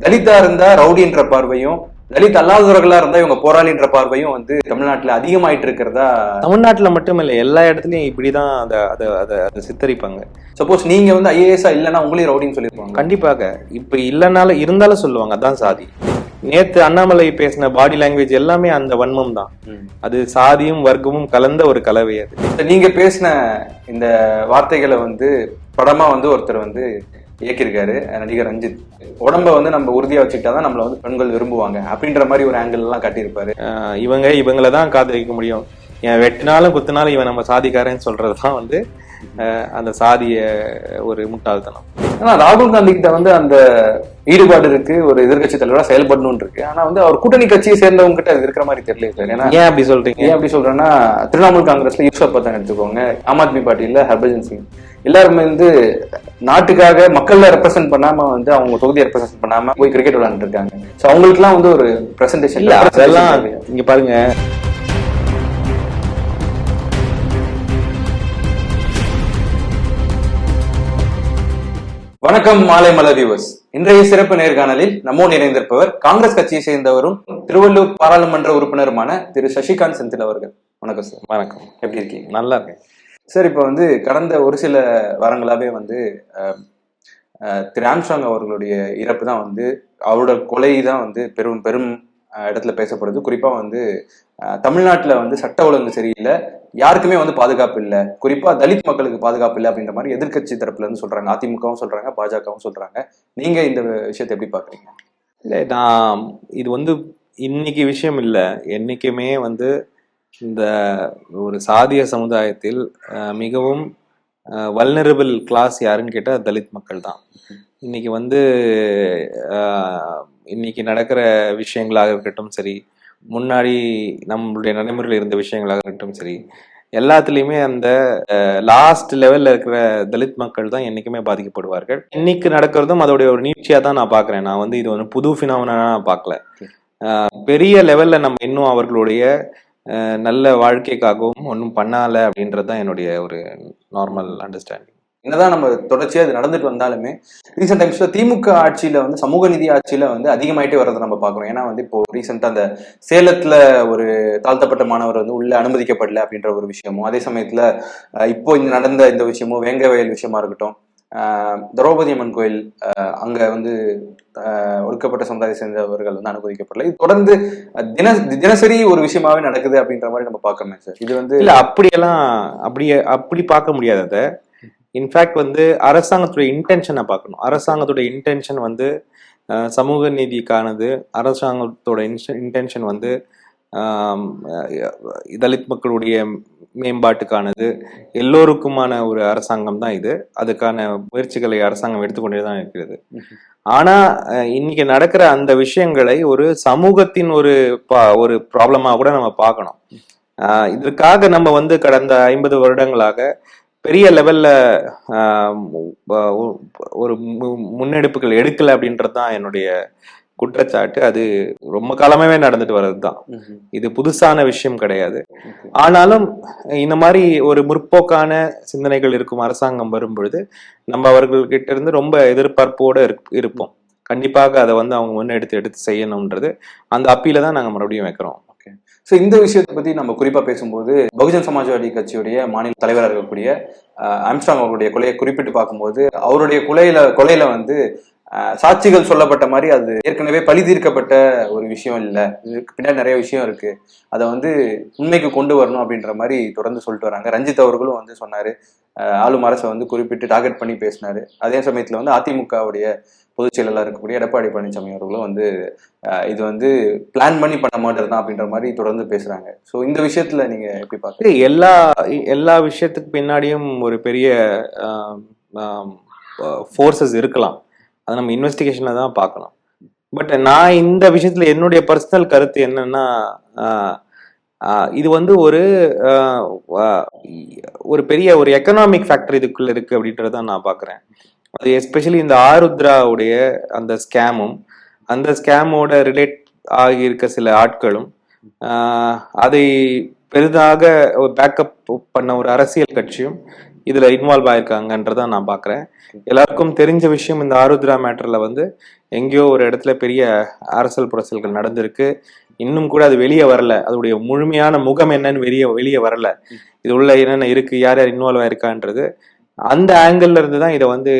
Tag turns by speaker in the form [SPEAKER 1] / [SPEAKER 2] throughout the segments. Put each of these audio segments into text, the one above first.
[SPEAKER 1] தலித்தா இருந்தா ரவுடின்ற பார்வையும் தலித் அல்லாதவர்களா இருந்தா இவங்க போராளின்ற பார்வையும் வந்து தமிழ்நாட்டுல அதிகமாயிட்டு இருக்கிறதா
[SPEAKER 2] தமிழ்நாட்டுல மட்டும் இல்ல எல்லா இடத்துலயும் இப்படிதான் அதை அதை அதை சித்தரிப்பாங்க.
[SPEAKER 1] சப்போஸ் நீங்க வந்து ஐஏஎஸ்ஆ இல்லைன்னா உங்களையும் ரவுடின்னு சொல்லியிருப்பாங்க
[SPEAKER 2] கண்டிப்பாக. இப்ப இல்லைனாலும் இருந்தாலும் சொல்லுவாங்க அதான் சாதி. நேத்து அண்ணாமலை பேசின பாடி லாங்குவேஜ் எல்லாமே அந்த வன்மம் தான். அது சாதியும் வர்க்கமும் கலந்த ஒரு கலவை அது.
[SPEAKER 1] நீங்க பேசின இந்த வார்த்தைகளை வந்து படமா வந்து ஒருத்தர் வந்து இயக்கியிருக்காரு நடிகர் ரஞ்சித். உடம்ப வந்து நம்ம உறுதியா வச்சுக்கிட்டாதான் நம்மள வந்து பெண்கள் விரும்புவாங்க. அப்படின்ற மாதிரி ஒரு ஆங்கிள் எல்லாம் காட்டியிருப்பாரு.
[SPEAKER 2] இவங்க இவங்கள தான் காதலிக்க முடியும். என் வெட்டினாலும் குத்தினாலும் இவன் நம்ம சாதிக்காரன்னு சொல்றதுதான் வந்து அந்த சாதிய ஒரு முட்டாள்தனம்.
[SPEAKER 1] ஆனா ராகுல் காந்தி கிட்ட வந்து அந்த ஈடுபாடு இருக்கு ஒரு எதிர்க்கட்சி தலைவரா செயல்படணும்னு இருக்கு. ஆனா வந்து அவர் கூட்டணி கட்சியை சேர்ந்தவங்க கிட்ட அது இருக்கிற மாதிரி தெரியல ஏன்னா
[SPEAKER 2] ஏன் அப்படி சொல்றீங்க?
[SPEAKER 1] ஏன் அப்படி சொல்றேன்னா திரிணாமுல் காங்கிரஸ்ல யூசப் பத்தான் எடுத்துக்கோங்க ஆம் ஆத்மி பார்ட்டியில ஹர்பஜன் சிங். எல்லாருமே வந்து நாட்டுக்காக மக்கள்ல ரெப்ரசென்ட் பண்ணாம வந்து அவங்க தொகுதியை ரெப்ரசென்ட் பண்ணாம போய் கிரிக்கெட் விளையாண்டு இருக்காங்க. சோ அவங்களுக்குலாம் வந்து ஒரு பிரசன்டேஷன்
[SPEAKER 2] இல்ல அதெல்லாம் இங்க பாருங்க.
[SPEAKER 1] வணக்கம் மாலை மலர் வியூவர்ஸ் இன்றைய சிறப்பு நேர்காணலில் நம்மோடு இணைந்திருப்பவர் காங்கிரஸ் கட்சியை சேர்ந்தவரும் திருவள்ளூர் பாராளுமன்ற உறுப்பினருமான திரு சசிகாந்த் செந்தில் அவர்கள். வணக்கம் சார்
[SPEAKER 2] வணக்கம்.
[SPEAKER 1] எப்படி இருக்கீங்க?
[SPEAKER 2] நல்லா இருக்கேன்.
[SPEAKER 1] சார் இப்போ வந்து கடந்த ஒரு சில வாரங்களாவே வந்து திரு ஆம்ஸ்ட்ராங் அவர்களுடைய இறப்பு தான் வந்து அவரோட கொலை தான் வந்து பெரும் பெரும் இடத்துல பேசப்படுது. குறிப்பா வந்து தமிழ்நாட்டுல வந்து சட்ட ஒழுங்கு சரியில்லை. யாருக்குமே வந்து பாதுகாப்பு இல்லை. குறிப்பா தலித் மக்களுக்கு பாதுகாப்பு இல்லை அப்படின்ற மாதிரி எதிர்க்கட்சி தரப்புல இருந்து சொல்றாங்க. அதிமுகவும் சொல்றாங்க பாஜகவும் சொல்றாங்க. நீங்க இந்த விஷயத்தை எப்படி பாக்குறீங்க?
[SPEAKER 2] இல்லை நான் இது வந்து இன்னைக்கு விஷயம் இல்ல. என்னைக்குமே வந்து இந்த ஒரு சாதிய சமுதாயத்தில் அஹ், மிகவும் வல்னரபிள் கிளாஸ் யாருன்னு கேட்டா தலித் மக்கள் தான். இன்னைக்கு வந்து இன்னைக்கு நடக்கிற விஷயங்களாக இருக்கட்டும் சரி முன்னாடி நம்மளுடைய நடைமுறையில் இருந்த விஷயங்களாக இருக்கட்டும் சரி எல்லாத்துலேயுமே அந்த லாஸ்ட் லெவலில் இருக்கிற தலித் மக்கள் தான் என்றைக்குமே பாதிக்கப்படுவார்கள். இன்னைக்கு நடக்கிறதும் அதோடைய ஒரு நீட்சியாக தான் நான் பார்க்குறேன் நான் வந்து இது வந்து புது ஃபினாமினா நான் பார்க்கல பெரிய லெவலில் நம்ம இன்னும் அவர்களுடைய நல்ல வாழ்க்கைக்காகவும் ஒன்றும் பண்ணல அப்படின்றது தான் என்னுடைய ஒரு நார்மல் அண்டர்ஸ்டாண்டிங்
[SPEAKER 1] என்னதான் நம்ம தொடர்ச்சியா இது நடந்துட்டு வந்தாலுமே ரீசெண்ட் டைம்ஸ்ல திமுக ஆட்சியில வந்து சமூக நீதி ஆட்சியில வந்து அதிகமாயிட்டே வர்றதை நம்ம பாக்குறோம் ஏன்னா வந்து இப்போ ரீசெண்டா அந்த சேலத்துல ஒரு தாழ்த்தப்பட்ட மாணவர் வந்து உள்ள அனுமதிக்கப்படல அப்படின்ற ஒரு விஷயமும் அதே சமயத்துல இப்போ இந்த நடந்த இந்த விஷயமும் வேங்க வயல் விஷயமா இருக்கட்டும் திரௌபதி அம்மன் கோயில் அஹ், அங்க வந்து ஒடுக்கப்பட்ட சமுதாயத்தை சேர்ந்தவர்கள் வந்து அனுமதிக்கப்படல. இது தொடர்ந்து தின தினசரி ஒரு விஷயமாவே நடக்குது அப்படின்ற மாதிரி நம்ம பார்க்கணுமே சார். இது வந்து
[SPEAKER 2] இல்ல அப்படியெல்லாம் அப்படியே அப்படி பார்க்க முடியாது அதை. இன்ஃபேக்ட் வந்து அரசாங்கத்துடைய இன்டென்ஷனை பார்க்கணும். அரசாங்கத்துடைய இன்டென்ஷன் வந்து சமூக நீதிக்கானது. அரசாங்கத்தோட இன்டென்ஷன் வந்து தலித் மக்களுடைய மேம்பாட்டுக்கானது. எல்லோருக்குமான ஒரு அரசாங்கம் தான் இது. அதுக்கான முயற்சிகளை அரசாங்கம் எடுத்துக்கொண்டே தான் இருக்கிறது. ஆனா இன்னைக்கு நடக்கிற அந்த விஷயங்களை ஒரு சமூகத்தின் ஒரு பா- ஒரு ப்ராப்ளமா கூட நம்ம பார்க்கணும். ஆஹ் இதற்காக நம்ம வந்து கடந்த ஐம்பது வருடங்களாக பெரிய லெவல்ல ஒரு முன்னெடுப்புகள் எடுக்கல அப்படின்றது தான் என்னுடைய குற்றச்சாட்டு. அது ரொம்ப காலமாவே நடந்துட்டு வர்றது தான்.
[SPEAKER 1] இது
[SPEAKER 2] புதுசான விஷயம் கிடையாது. ஆனாலும் இந்த மாதிரி ஒரு முற்போக்கான சிந்தனைகள் இருக்கும் அரசாங்கம் வரும் பொழுது நம்ம அவர்கள்கிட்ட இருந்து ரொம்ப எதிர்பார்ப்போட இருப்- இருப்போம். கண்டிப்பாக அதை வந்து அவங்க முன்னெடுத்து எடுத்து செய்யணும்ன்றது அந்த அப்பீல தான் நாங்க மறுபடியும் வைக்கிறோம்.
[SPEAKER 1] ஸோ இந்த விஷயத்தை பத்தி நம்ம குறிப்பா பேசும்போது பகுஜன் சமாஜ்வாடி கட்சியுடைய மாநில தலைவராக இருக்கக்கூடிய அம்ஸ்டாங் அவருடைய கொலையை குறிப்பிட்டு பார்க்கும்போது அவருடைய கொலையில கொலையில வந்து சாட்சிகள் சொல்லப்பட்ட மாதிரி அது ஏற்கனவே பழி தீர்க்கப்பட்ட ஒரு விஷயம் இல்லை. இதுக்கு பின்னாடி நிறைய விஷயம் இருக்கு. அதை வந்து உண்மைக்கு கொண்டு வரணும் அப்படின்ற மாதிரி தொடர்ந்து சொல்லிட்டு வராங்க. ரஞ்சித் அவர்களும் வந்து சொன்னாரு ஆளும் அரசை வந்து குறிப்பிட்டு டார்கெட் பண்ணி பேசினாரு. அதே சமயத்தில் வந்து அதிமுகவுடைய பொதுச் செயலாளர் இருக்கக்கூடிய எடப்பாடி பழனிசாமி அவர்களும் வந்து இது வந்து பிளான் பண்ணி பண்ண மாட்டேன் தான் அப்படின்ற மாதிரி தொடர்ந்து பேசுறாங்க. ஸோ இந்த விஷயத்துல நீங்க எப்படி
[SPEAKER 2] பார்த்து எல்லா எல்லா விஷயத்துக்கு பின்னாடியும் ஒரு பெரிய ஃபோர்ஸஸ் இருக்கலாம். அதை நம்ம இன்வெஸ்டிகேஷன்ல தான் பார்க்கணும். பட் நான் இந்த விஷயத்துல என்னுடைய பர்சனல் கருத்து என்னன்னா இது வந்து ஒரு ஒரு பெரிய ஒரு எக்கனாமிக் ஃபேக்டர் இதுக்குள்ள இருக்கு அப்படின்றத நான் பார்க்குறேன் அது எஸ்பெஷலி இந்த ஆருத்ராவுடைய அந்த ஸ்கேமும் அந்த ஸ்கேமோட ரிலேட் ஆகியிருக்க சில ஆட்களும் அதை பெரிதாக ஒரு பேக்கப் பண்ண ஒரு அரசியல் கட்சியும் இதுல இன்வால்வ் ஆயிருக்காங்கன்றத நான் பாக்குறேன். எல்லாருக்கும் தெரிஞ்ச விஷயம் இந்த ஆருத்ரா மேட்டர்ல வந்து எங்கேயோ ஒரு இடத்துல பெரிய அரசல் புரசல்கள் நடந்திருக்கு. இன்னும் கூட அது வெளியே வரல. அதோடைய முழுமையான முகம் என்னன்னு வெளியே வெளியே வரல. இது உள்ள என்னென்ன இருக்கு யார் யார் இன்வால்வ் ஆயிருக்கான்றது அந்த ஆங்கிள் இருந்து தான் இதை வந்து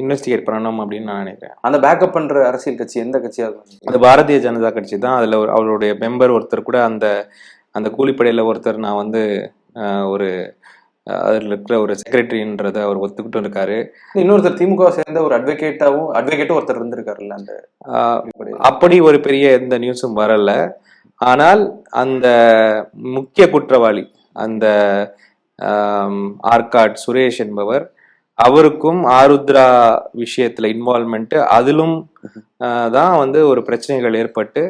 [SPEAKER 2] இன்வெஸ்டிகேட் பண்ணணும் அப்படின்னு நான் நினைக்கிறேன்.
[SPEAKER 1] அந்த பேக்கப் பண்ற அரசியல் கட்சி எந்த கட்சியா இருக்கும்?
[SPEAKER 2] அது பாரதிய ஜனதா கட்சி தான். அதுல ஒரு அவருடைய மெம்பர் ஒருத்தர் கூட அந்த அந்த கூலிப்படையில ஒருத்தர் நான் வந்து ஒரு அதுல இருக்கிற ஒரு செக்ரட்டரின்றத அவர் ஒத்துக்கிட்டு இருக்காரு.
[SPEAKER 1] இன்னொருத்தர் திமுக சேர்ந்த ஒரு அட்வொகேட்டாவும் அட்வொகேட்டும் ஒருத்தர் இருந்திருக்காருல்ல அந்த.
[SPEAKER 2] அப்படி ஒரு பெரிய எந்த நியூஸும் வரல. ஆனால் அந்த முக்கிய குற்றவாளி அந்த ஆர்காட் சுரேஷ் என்பவர் அவருக்கும் ஆருத்ரா விஷயத்துல இன்வால்மெண்ட் அதிலும் தான் வந்து ஒரு பிரச்சனைகள் ஏற்பட்டு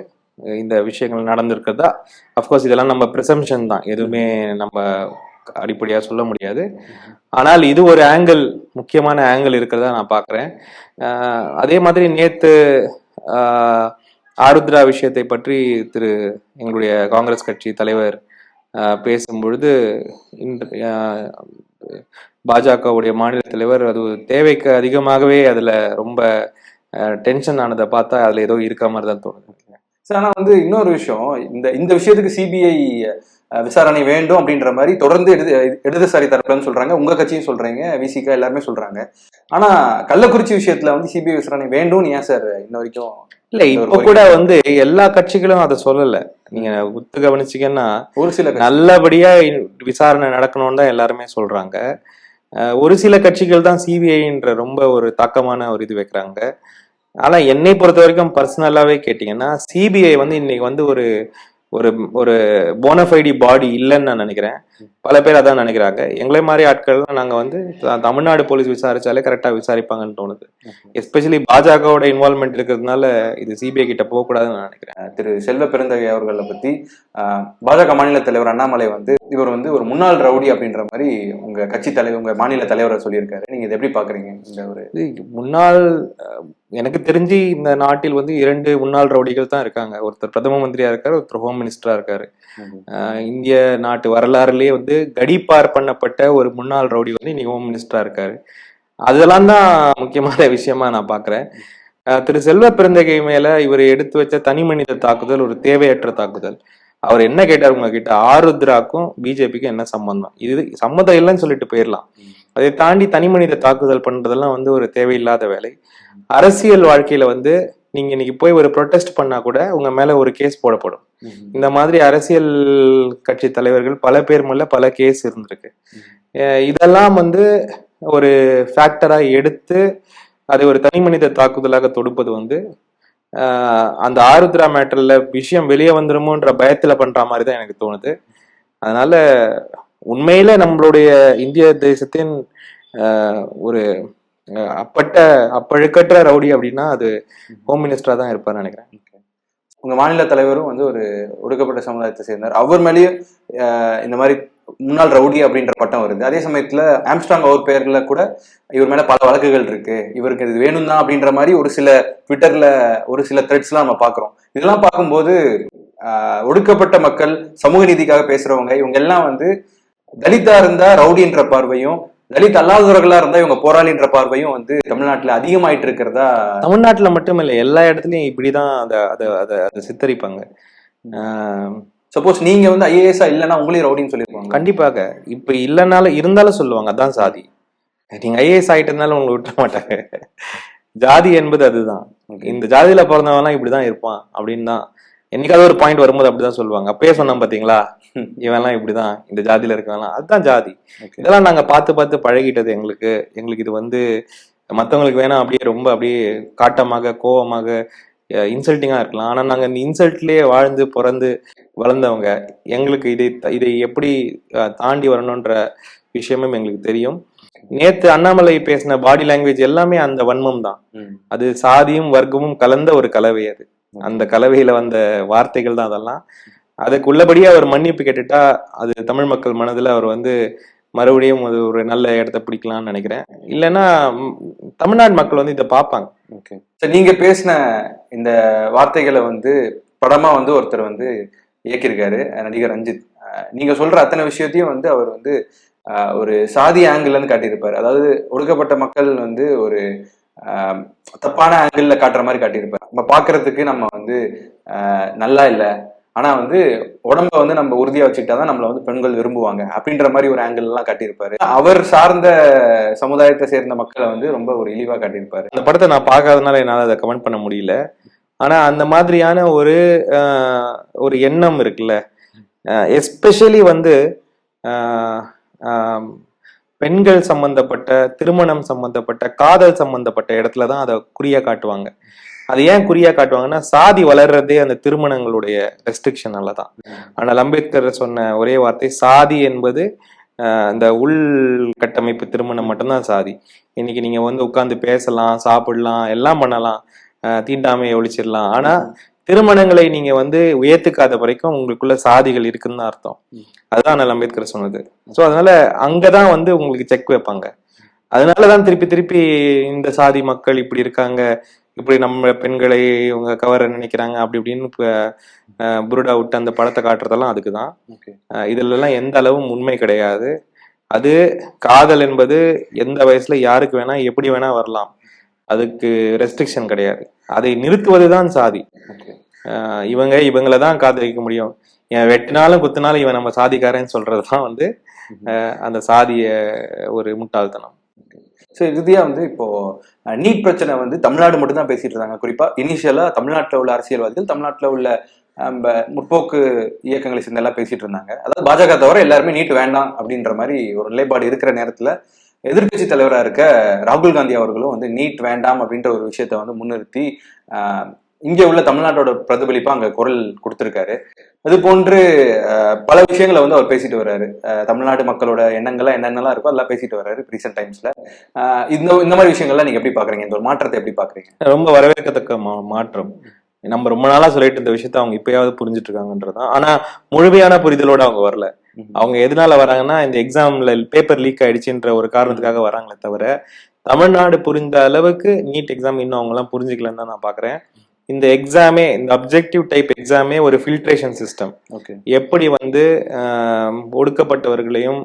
[SPEAKER 2] இந்த விஷயங்கள் நடந்திருக்கிறதா? அஃப்கோர்ஸ் இதெல்லாம் நம்ம ப்ரிசம்ஷன் தான். எதுவுமே நம்ம அடிப்படையா சொல்ல முடியாது. ஆனால் இது ஒரு ஆங்கிள் முக்கியமான ஆங்கிள் இருக்கிறதா நான் பார்க்குறேன் அதே மாதிரி நேத்து ஆஹ், ஆருத்ரா விஷயத்தை பற்றி திரு எங்களுடைய காங்கிரஸ் கட்சி தலைவர் பேசும்பொழுது பாஜகவுடைய மாநில தலைவர் அது தேவைக்கு அதிகமாகவே அதுல ரொம்ப டென்ஷன் ஆனதை பார்த்தா அதுல ஏதோ இருக்க மாதிரி தான் தோணுது.
[SPEAKER 1] சார் ஆனா வந்து இன்னொரு விஷயம் இந்த இந்த விஷயத்துக்கு சிபிஐ விசாரணை வேண்டும் அப்படின்ற மாதிரி தொடர்ந்து எடுது இடதுசாரி தரப்புலன்னு சொல்றாங்க. உங்க கட்சியும் சொல்றீங்க விசிகா எல்லாருமே சொல்றாங்க. ஆனா கள்ளக்குறிச்சி விஷயத்துல வந்து சிபிஐ விசாரணை வேண்டும்னு ஏன் சார் இன்ன வரைக்கும்
[SPEAKER 2] இல்ல இப்ப கூட வந்து எல்லா கட்சிகளும் அதை சொல்லல. நீங்க உத்து கவனிச்சீங்கன்னா
[SPEAKER 1] ஒரு சில
[SPEAKER 2] நல்லபடியா விசாரணை நடக்கணும்னு தான் எல்லாருமே சொல்றாங்க. ஒரு சில கட்சிகள் தான் சிபிஐன்ற ரொம்ப ஒரு தாக்கமான ஒரு இது வைக்கிறாங்க. ஆனா என்னை பொறுத்த வரைக்கும் பர்சனலாவே கேட்டீங்கன்னா சிபிஐ வந்து இன்னைக்கு வந்து ஒரு ஒரு ஒரு போனஃபைடி பாடி இல்லைன்னு நான் நினைக்கிறேன். பல பேர் அதான் நினைக்கிறாங்க. எங்களை மாதிரி ஆட்கள்லாம் நாங்கள் வந்து தமிழ்நாடு போலீஸ் விசாரிச்சாலே கரெக்டாக விசாரிப்பாங்கன்னு தோணுது. எஸ்பெஷலி பாஜகவோட இன்வால்மெண்ட் இருக்கிறதுனால இது சிபிஐ கிட்ட போகக்கூடாதுன்னு நான் நினைக்கிறேன்.
[SPEAKER 1] திரு செல்வ பெருந்தகை அவர்களை பற்றி பாஜக மாநில தலைவர் அண்ணாமலை வந்து இவர் வந்து ஒரு முன்னாள் ரவுடி அப்படின்ற மாதிரி உங்க கட்சி தலைவர் உங்க மாநில தலைவரை சொல்லியிருக்காரு. நீங்க இதை எப்படி பாக்குறீங்க இந்த ஒரு
[SPEAKER 2] முன்னாள் எனக்கு தெரிஞ்சு இந்த நாட்டில் வந்து இரண்டு முன்னாள் ரவுடிகள் தான் இருக்காங்க. ஒருத்தர் பிரதம மந்திரியா இருக்காரு ஒருத்தர் ஹோம் மினிஸ்டரா இருக்காரு. அஹ், இந்திய நாட்டு வரலாறுலயே வந்து கடிப்பார் பண்ணப்பட்ட ஒரு முன்னாள் ரவுடி வந்து இன்னைக்கு ஹோம் மினிஸ்டரா இருக்காரு. அதெல்லாம் தான் முக்கியமான விஷயமா நான் பாக்குறேன். திரு செல்வ பெருந்தகை மேல இவர் எடுத்து வச்ச தனி மனித தாக்குதல் ஒரு தேவையற்ற தாக்குதல். அவர் என்ன கேட்டார் உங்ககிட்ட? ஆருத்ராக்கும் பிஜேபிக்கும் என்ன சம்பந்தம்? இது சம்மந்தம் இல்லைன்னு சொல்லிட்டு போயிடலாம் அதை தாண்டி தனி மனித தாக்குதல் பண்றதெல்லாம் வந்து ஒரு தேவையில்லாத வேலை. அரசியல் வாழ்க்கையில வந்து நீங்க இன்னைக்கு போய் ஒரு ப்ரொட்டஸ்ட் பண்ணா கூட உங்க மேல ஒரு கேஸ் போடப்படும். இந்த மாதிரி அரசியல் கட்சி தலைவர்கள் பல பேர் மேல பல கேஸ் இருந்திருக்கு. இதெல்லாம் வந்து ஒரு ஃபேக்டரா எடுத்து அதை ஒரு தனி மனித தாக்குதலாக தொடுப்பது வந்து அந்த ஆருத்ரா மேட்டர்ல விஷயம் வெளியே வந்துருமோன்ற பயத்துல பண்ற மாதிரி தான் எனக்கு தோணுது. அதனால உண்மையில நம்மளுடைய இந்திய தேசத்தின் ஒரு அப்பட்ட அப்பழுக்கற்ற ரவுடி அப்படின்னா அது ஹோம் மினிஸ்டரா தான் இருப்பார்னு நினைக்கிறேன்.
[SPEAKER 1] உங்க மாநில தலைவரும் வந்து ஒரு ஒடுக்கப்பட்ட சமுதாயத்தை சேர்ந்தார் அவர் மேலேயும் இந்த மாதிரி முன்னாள் ரவுடி அப்படின்ற பட்டம் வருது. அதே சமயத்துல ஆம்ஸ்டாங் அவர் பேர்ல கூட இவர் மேல பல வழக்குகள் இருக்கு. இவருக்கு இது வேணும் தான் அப்படின்ற மாதிரி ஒரு சில ட்விட்டர்ல ஒரு சில த்ரெட்ஸ் எல்லாம் நம்ம பாக்குறோம். இதெல்லாம் பார்க்கும்போது ஆஹ், ஒடுக்கப்பட்ட மக்கள் சமூக நீதிக்காக பேசுறவங்க இவங்க எல்லாம் வந்து தலித்தா இருந்தா ரவுடின்ற பார்வையும் தலித் அல்லாதவர்களா இருந்தா இவங்க போராளின்ற பார்வையும் வந்து தமிழ்நாட்டுல அதிகமாயிட்டு இருக்கிறதா
[SPEAKER 2] தமிழ்நாட்டுல மட்டும் இல்ல எல்லா இடத்துலயும் இப்படிதான் அதை அதை அதை அதை சித்தரிப்பாங்க. ஆஹ்
[SPEAKER 1] சப்போஸ் நீங்க வந்து ஐஏஎஸ்ஆ இல்லைன்னா உங்களையும் ரவுடின்னு சொல்லியிருப்பாங்க
[SPEAKER 2] கண்டிப்பாக. இப்ப இல்லைனாலும் இருந்தாலும் சொல்லுவாங்க. அதான் சாதி. நீங்க ஐஏஎஸ் ஆயிட்டதுனால உங்களை விட்ட மாட்டாங்க. ஜாதி என்பது அதுதான். இந்த ஜாதியில பிறந்தவன்லாம் இப்படிதான் இருப்பான் அப்படின்னு தான் என்னைக்காவது ஒரு பாயிண்ட் வரும்போது அப்படிதான் சொல்லுவாங்க. அப்பயே சொன்னோம் பாத்தீங்களா? இவன்லாம் இப்படிதான். இந்த ஜாதியில இருக்கவன்லாம். அதுதான் ஜாதி. இதெல்லாம் நாங்க பார்த்து பார்த்து பழகிட்டது எங்களுக்கு. எங்களுக்கு இது வந்து மத்தவங்களுக்கு வேணா அப்படியே ரொம்ப அப்படியே காட்டமாக கோவமாக இன்சல்ட்டிங்கா இருக்கலாம். ஆனா நாங்க இந்த இன்சல்ட்லயே வாழ்ந்து பிறந்து வளர்ந்தவங்க எங்களுக்கு இதை இதை எப்படி தாண்டி வரணுன்ற விஷயமும் எங்களுக்கு தெரியும். நேத்து அண்ணாமலை பேசின பாடி லாங்குவேஜ் எல்லாமே அந்த வன்மம் தான். அது சாதியும் வர்க்கமும் கலந்த ஒரு கலவை அது. அந்த கலவையில வந்த வார்த்தைகள் தான் அதெல்லாம். அதுக்குள்ளபடியே அவர் மன்னிப்பு கேட்டுட்டா அது தமிழ் மக்கள் மனதுல அவர் வந்து மறுபடியும் அது ஒரு நல்ல இடத்த பிடிக்கலாம்னு நினைக்கிறேன். இல்லைன்னா தமிழ்நாடு மக்கள் வந்து இதை பார்ப்பாங்க.
[SPEAKER 1] ஓகே. சார் நீங்க பேசின இந்த வார்த்தைகளை வந்து படமா வந்து ஒருத்தர் வந்து இயக்கியிருக்காரு நடிகர் ரஞ்சித். அஹ் நீங்க சொல்ற அத்தனை விஷயத்தையும் வந்து அவர் வந்து ஆஹ் ஒரு சாதி ஆங்கிள் இருந்து காட்டியிருப்பாரு. அதாவது ஒடுக்கப்பட்ட மக்கள் வந்து ஒரு ஆஹ் தப்பான ஆங்கிள் காட்டுற மாதிரி காட்டியிருப்பாரு. நம்ம பாக்குறதுக்கு நம்ம வந்து ஆஹ் நல்லா இல்ல. ஆனா வந்து உடம்ப வந்து நம்ம உறுதியா வச்சுக்கிட்டாதான் நம்மள வந்து பெண்கள் விரும்புவாங்க அப்படின்ற மாதிரி ஒரு ஆங்கிள் எல்லாம் காட்டியிருப்பாரு. அவர் சார்ந்த சமுதாயத்தை சேர்ந்த மக்களை வந்து ரொம்ப ஒரு இழிவா காட்டியிருப்பாரு.
[SPEAKER 2] அந்த படத்தை நான் பார்க்காதனால என்னால் அதை கமெண்ட் பண்ண முடியல. ஆனா அந்த மாதிரியான ஒரு ஆஹ், ஒரு எண்ணம் இருக்குல்ல. எஸ்பெஷலி வந்து ஆஹ், பெண்கள் சம்பந்தப்பட்ட திருமணம் சம்பந்தப்பட்ட காதல் சம்பந்தப்பட்ட இடத்துல தான் அதை குறியா காட்டுவாங்க. அது ஏன் குறியா காட்டுவாங்கன்னா சாதி வளர்றதே அந்த திருமணங்களுடைய ரெஸ்ட்ரிக்ஷனால தான் ஆனால் அம்பேத்கர் சொன்ன ஒரே வார்த்தை சாதி என்பது ஆஹ், அந்த உள் கட்டமைப்பு திருமணம் மட்டும்தான் சாதி. இன்னைக்கு நீங்க வந்து உட்கார்ந்து பேசலாம் சாப்பிடலாம் எல்லாம் பண்ணலாம் தீண்டாமையை ஒழிச்சிடலாம். ஆனா திருமணங்களை நீங்க வந்து உயர்த்துக்காத வரைக்கும் உங்களுக்குள்ள சாதிகள் இருக்குன்னு தான் அர்த்தம். அதுதான் அண்ணல் அம்பேத்கர் சொன்னது. சோ அதனால அங்கதான் வந்து உங்களுக்கு செக் வைப்பாங்க. அதனாலதான் திருப்பி திருப்பி இந்த சாதி மக்கள் இப்படி இருக்காங்க. இப்படி நம்ம பெண்களை இவங்க கவர நினைக்கிறாங்க அப்படி இப்படின்னு இப்ப, புருடா விட்டு அந்த படத்தை காட்டுறதெல்லாம் அதுக்குதான்.
[SPEAKER 1] Okay.
[SPEAKER 2] ஆஹ், இதுல எல்லாம் எந்த அளவும் உண்மை கிடையாது. அது காதல் என்பது எந்த வயசுல யாருக்கு வேணா எப்படி வேணா வரலாம். அதுக்கு ரெஸ்ட்ரிக்ஷன் கிடையாது. அதை நிறுத்துவதுதான் சாதி.
[SPEAKER 1] Okay.
[SPEAKER 2] ஆஹ் இவங்க இவங்கள தான் காதலிக்க முடியும். என் வெட்டினாலும் குத்தினாலும் இவன் நம்ம சாதிக்காரன்னு சொல்றதுதான் வந்து ஆஹ் அந்த சாதிய ஒரு முட்டாள்தனம்.
[SPEAKER 1] ஸோ இறுதியாக வந்து இப்போ நீட் பிரச்சனை வந்து தமிழ்நாடு மட்டும்தான் பேசிட்டு இருந்தாங்க குறிப்பாக இனிஷியலாக தமிழ்நாட்டில் உள்ள அரசியல்வாதிகள் தமிழ்நாட்டில் உள்ள நம்ம முற்போக்கு இயக்கங்களை சேர்ந்து எல்லாம் பேசிட்டு இருந்தாங்க. அதாவது பாஜக தவிர எல்லாருமே நீட் வேண்டாம் அப்படின்ற மாதிரி ஒரு நிலைப்பாடு இருக்கிற நேரத்தில் எதிர்க்கட்சி தலைவராக இருக்க ராகுல் காந்தி அவர்களும் வந்து நீட் வேண்டாம் அப்படின்ற ஒரு விஷயத்த வந்து முன்னிறுத்தி இங்க உள்ள தமிழ்நாட்டோட பிரதிபலிப்பா அங்க குரல் கொடுத்திருக்காரு. அது போன்று பல விஷயங்களை வந்து அவர் பேசிட்டு வர்றாரு. தமிழ்நாடு மக்களோட எண்ணங்கள்லாம் என்னென்னலாம் இருக்கோ அதெல்லாம் பேசிட்டு வர்றாரு ரீசெண்ட் டைம்ஸ்ல இந்த இந்த மாதிரி விஷயங்கள்லாம் நீங்க எப்படி பாக்குறீங்க? இந்த ஒரு மாற்றத்தை எப்படி பாக்குறீங்க?
[SPEAKER 2] ரொம்ப வரவேற்கத்தக்க மாற்றம். நம்ம ரொம்ப நாளா சொல்லிட்டு இருந்த விஷயத்த அவங்க இப்பயாவது புரிஞ்சுட்டு இருக்காங்கன்றதுதான் ஆனா முழுமையான புரிதலோட அவங்க வரல. அவங்க எதனால வராங்கன்னா இந்த எக்ஸாம்ல பேப்பர் லீக் ஆயிடுச்சுன்ற ஒரு காரணத்துக்காக வராங்களே தவிர தமிழ்நாடு புரிந்த அளவுக்கு நீட் எக்ஸாம் இன்னும் அவங்க எல்லாம் புரிஞ்சுக்கலன்னு தான் நான் பாக்குறேன். இந்த எக்ஸாமே இந்த அப்ஜெக்டிவ் டைப் எக்ஸாமே ஒரு ஃபில்ட்ரேஷன் சிஸ்டம்
[SPEAKER 1] ஓகே
[SPEAKER 2] எப்படி வந்து ஒடுக்கப்பட்டவர்களையும்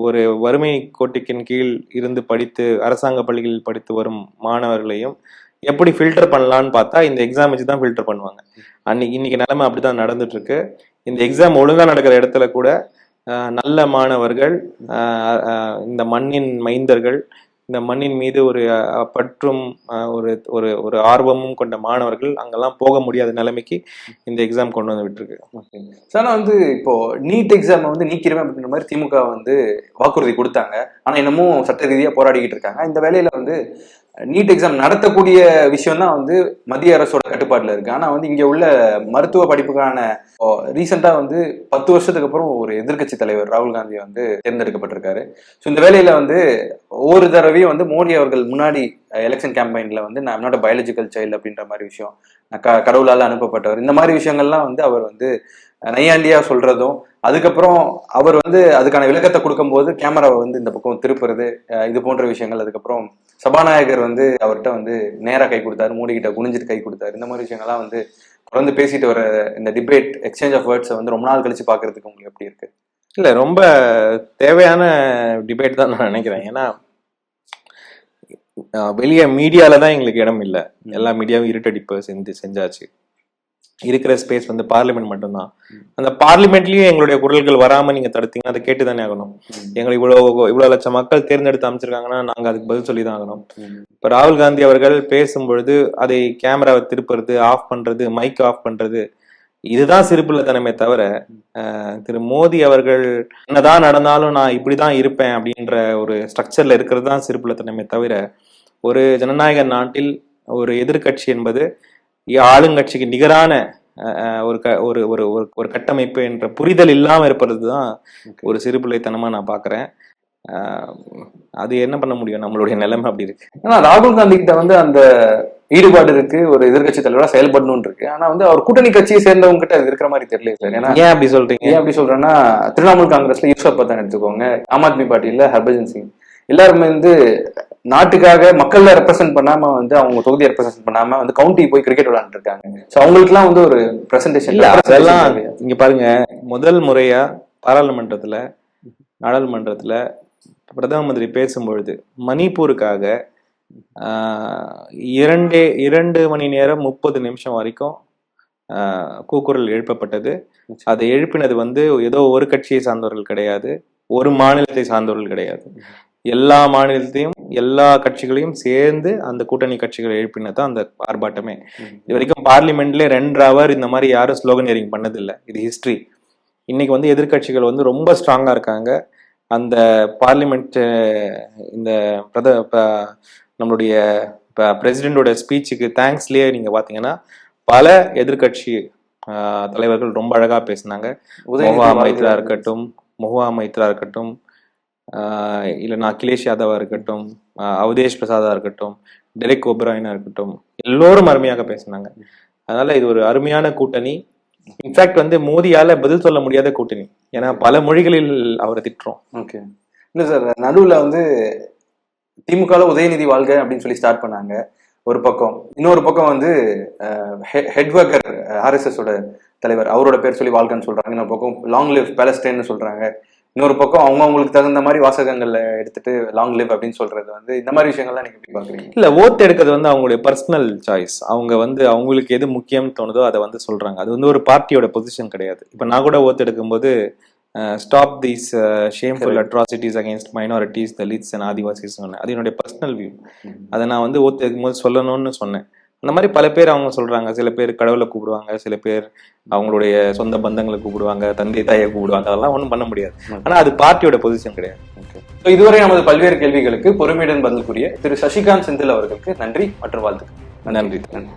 [SPEAKER 2] ஒரு வறுமை கோட்டிக்கின் கீழ் இருந்து படித்து அரசாங்க பள்ளிகளில் படித்து வரும் மாணவர்களையும் எப்படி ஃபில்டர் பண்ணலான்னு பார்த்தா இந்த எக்ஸாம் வச்சு தான் ஃபில்டர் பண்ணுவாங்க. அன்னைக்கு இன்னைக்கு நிலைமை அப்படிதான் நடந்துட்டு இருக்கு இந்த எக்ஸாம் ஒழுங்கா நடக்கிற இடத்துல கூட நல்ல மாணவர்கள் இந்த மண்ணின் மைந்தர்கள் இந்த மண்ணின் மீது ஒரு பற்றும் ஒரு ஒரு ஒரு ஆர்வமும் கொண்ட மாணவர்கள் அங்கெல்லாம் போக முடியாத நிலைமைக்கு இந்த எக்ஸாம் கொண்டு வந்து விட்டுருக்கு.
[SPEAKER 1] ஆனால் வந்து இப்போ நீட் எக்ஸாம் வந்து நீக்கிறேன் அப்படின்ற மாதிரி திமுக வந்து வாக்குறுதி கொடுத்தாங்க. ஆனா இன்னமும் சட்ட ரீதியா போராடிக்கிட்டு இருக்காங்க. இந்த வேலையில வந்து நீட் எக்ஸாம் நடத்தக்கூடிய விஷயம் தான் வந்து மத்திய அரசோட கட்டுப்பாட்டில் இருக்கு. ஆனால் வந்து இங்கே உள்ள மருத்துவ படிப்புக்கான ரீசெண்டாக வந்து பத்து வருஷத்துக்கு அப்புறம் ஒரு எதிர்க்கட்சி தலைவர் ராகுல் காந்தி வந்து தேர்ந்தெடுக்கப்பட்டிருக்காரு. ஸோ இந்த வேலையில் வந்து ஒவ்வொரு தடவையும் வந்து மோடி அவர்கள் முன்னாடி எலெக்ஷன் கேம்பெயின்ல வந்து நான் நாட் பயாலஜிக்கல் சைல்டு அப்படின்ற மாதிரி விஷயம் க கடவுளால் அனுப்பப்பட்டவர். இந்த மாதிரி விஷயங்கள்லாம் வந்து அவர் வந்து நையாண்டியா சொல்றதும் அதுக்கப்புறம் அவர் வந்து அதுக்கான விளக்கத்தை கொடுக்கும்போது கேமராவை வந்து இந்த பக்கம் திருப்புறது இது போன்ற விஷயங்கள். அதுக்கப்புறம் சபாநாயகர் வந்து அவர்கிட்ட வந்து நேராக கை கொடுத்தாரு மோடி கிட்ட குனிஞ்சிட்டு கை கொடுத்தாரு. இந்த மாதிரி விஷயங்கள்லாம் வந்து தொடர்ந்து பேசிட்டு வர இந்த டிபேட் எக்ஸ்சேஞ்ச் ஆஃப் வேர்ட்ஸை வந்து ரொம்ப நாள் கழிச்சு பாக்குறதுக்கு உங்களுக்கு எப்படி இருக்கு?
[SPEAKER 2] இல்ல ரொம்ப தேவையான டிபேட் தான் நான் நினைக்கிறேன். ஏன்னா வெளிய மீடியால தான் எங்களுக்கு இடம் இல்லை. எல்லா மீடியாவும் இருட்டடிப்பு செஞ்சு செஞ்சாச்சு. இருக்கிற ஸ்பேஸ் வந்து பார்லிமெண்ட் மட்டும்தான். அந்த பார்லிமெண்ட்லயும் எங்களுடைய குரல்கள் வராம நீங்க தடுத்தீங்கன்னா அதை கேட்டு தானே ஆகணும். எங்களை இவ்வளவு இவ்வளவு லட்சம் மக்கள் தேர்ந்தெடுத்து அமைச்சிருக்காங்கன்னா நாங்க அதுக்கு பதில் சொல்லி தான் ஆகணும். இப்ப ராகுல் காந்தி அவர்கள் பேசும்பொழுது அதை கேமராவை திருப்புறது ஆஃப் பண்றது மைக் ஆஃப் பண்றது இதுதான் சிறுபிள்ளைத்தனமே தவிர திரு மோடி அவர்கள் என்னதான் நடந்தாலும் நான் இப்படிதான் இருப்பேன் அப்படின்ற ஒரு ஸ்ட்ரக்சர்ல இருக்கிறது தான் சிறுபிள்ளைத்தனமே தவிர ஒரு ஜனநாயக நாட்டில் ஒரு எதிர்க்கட்சி என்பது ஆளுங்கட்சிக்கு நிகரான ஒரு க- ஒரு ஒரு ஒரு- கட்டமைப்பு என்ற புரிதல் இல்லாம இருப்பது தான் ஒரு சிறுபிள்ளைத்தனமா நான் பாக்குறேன். அஹ், அது என்ன பண்ண முடியும்? நம்மளுடைய நிலைமை அப்படி இருக்கு.
[SPEAKER 1] ஆனா ராகுல் காந்தி கிட்ட வந்து அந்த ஈடுபாடு இருக்கு ஒரு எதிர்க்கட்சி தலைவரா செயல்படணும்னு இருக்கு ஆனா வந்து அவர் கூட்டணி கட்சியை சேர்ந்தவங்க கிட்ட அது இருக்கிற மாதிரி தெரியல சார். ஏன்னா
[SPEAKER 2] ஏன் அப்படி சொல்றீங்க?
[SPEAKER 1] ஏன் அப்படி சொல்றேன்னா திரிணாமுல் காங்கிரஸ்ல யூசப் பத்தான் எடுத்துக்கோங்க ஆம் ஆத்மி பார்ட்டியில ஹர்பஜன் சிங். எல்லாருமே வந்து நாட்டுக்காக மக்கள்ல ரெப்ரசென்ட் பண்ணாம வந்து அவங்க தொகுதியை ரெப்ரசென்ட் பண்ணாம வந்து கவுண்டி போய் கிரிக்கெட் விளையாண்டு இருக்காங்க. சோ அவங்களுக்குலாம் வந்து ஒரு பிரசன்டேஷன்
[SPEAKER 2] இல்ல. அதெல்லாம் இங்க பாருங்க. முதல் முறையா பாராளுமன்றத்துல நாடாளுமன்றத்துல பிரதம மந்திரி பேசும்பொழுது மணிப்பூருக்காக இரண்டே இரண்டு மணி நேரம் முப்பது நிமிஷம் வரைக்கும் கூக்குரல் எழுப்பப்பட்டது. அதை எழுப்பினது வந்து ஏதோ ஒரு கட்சியை சார்ந்தவர்கள் கிடையாது ஒரு மாநிலத்தை சார்ந்தவர்கள் கிடையாது. எல்லா மாநிலத்தையும் எல்லா கட்சிகளையும் சேர்ந்து அந்த கூட்டணி கட்சிகள் எழுப்பினது தான் அந்த ஆர்ப்பாட்டமே. இது வரைக்கும் பார்லிமெண்ட்ல ரெண்டு ஹவர் இந்த மாதிரி யாரும் ஸ்லோகன் ஹியரிங் பண்ணதில்லை. இது ஹிஸ்டரி இன்னைக்கு வந்து எதிர்க்கட்சிகள் வந்து ரொம்ப ஸ்ட்ராங்கா இருக்காங்க. அந்த பார்லிமெண்ட் இந்த பிரத நம்மளுடைய பிரசிடென்டோட ஸ்பீச்சுக்கு தேங்க்ஸ்லயே நீங்க பாத்தீங்கன்னா பல எதிர்க்கட்சி ஆஹ், தலைவர்கள் ரொம்ப அழகா பேசினாங்க. மொஹா
[SPEAKER 1] வாழ்க.
[SPEAKER 2] மைத்ரா இருக்கட்டும் மொஹா மைத்ரா இருக்கட்டும் இல்லைன்னா அகிலேஷ் யாதவா இருக்கட்டும் அவதேஷ் பிரசாதா இருக்கட்டும் டெரெக் ஒப்ராயனா இருக்கட்டும் எல்லோரும் அருமையாக பேசினாங்க. அதனால இது ஒரு அருமையான கூட்டணி. இன்ஃபேக்ட் வந்து மோதியால பதில் சொல்ல முடியாத கூட்டணி. ஏன்னா பல மொழிகளில் அவரை திட்டுறோம்.
[SPEAKER 1] ஓகே இல்ல சார் நடுவுல வந்து திமுக உதயநிதி வாழ்க அப்படின்னு சொல்லி ஸ்டார்ட் பண்ணாங்க. ஒரு பக்கம். இன்னொரு பக்கம் வந்து ஹெட் ஒர்க்கர் ஆர்எஸ்எஸ் தலைவர். அவரோட பேர் சொல்லி வாழ்க்கைன்னு சொல்றாங்க. இன்னொரு பக்கம் லாங் லிவ் பேலஸ்டைன்னு சொல்றாங்க. இன்னொரு பக்கம் அவங்க அவங்களுக்கு தகுந்த மாதிரி வாசகங்கள்ல எடுத்துட்டு லாங் லிவ் அப்படின்னு சொல்றது வந்து இந்த மாதிரி விஷயங்கள்லாம் நீங்க எப்படி பாக்குறீங்க
[SPEAKER 2] இல்ல ஓட்டு எடுக்கிறது வந்து அவங்களுடைய பர்சனல் சாய்ஸ் அவங்க வந்து அவங்களுக்கு எது முக்கியம் தோணுதோ அதை வந்து சொல்றாங்க. அது வந்து ஒரு பார்ட்டியோட பொசிஷன் கிடையாது. இப்ப நான் கூட ஓட்டு எடுக்கும்போது stop these shameful atrocities against minorities Dalits and Adivasis சொன்னேன் அது என்னுடைய பர்சனல் வியூ அதை நான் வந்து ஓட்டு எடுக்கும்போது சொல்லணும்னு சொன்னேன். அந்த மாதிரி பல பேர் அவங்க சொல்றாங்க. சில பேர் கடவுளை கூப்பிடுவாங்க. சில பேர் அவங்களுடைய சொந்த பந்தங்களை கூப்பிடுவாங்க. தந்தை தாயை கூப்பிடுவாங்க. அதெல்லாம் ஒன்றும் பண்ண முடியாது. ஆனா அது பார்ட்டியோட பொசிஷன் கிடையாது.
[SPEAKER 1] இதுவரை நமது பல்வேறு கேள்விகளுக்கு பொறுமையுடன் பதில் கூறிய திரு சசிகாந்த் செந்தில் அவர்களுக்கு நன்றி மற்றும் வாழ்த்துக்கள்.
[SPEAKER 2] நன்றி.
[SPEAKER 1] நன்றி.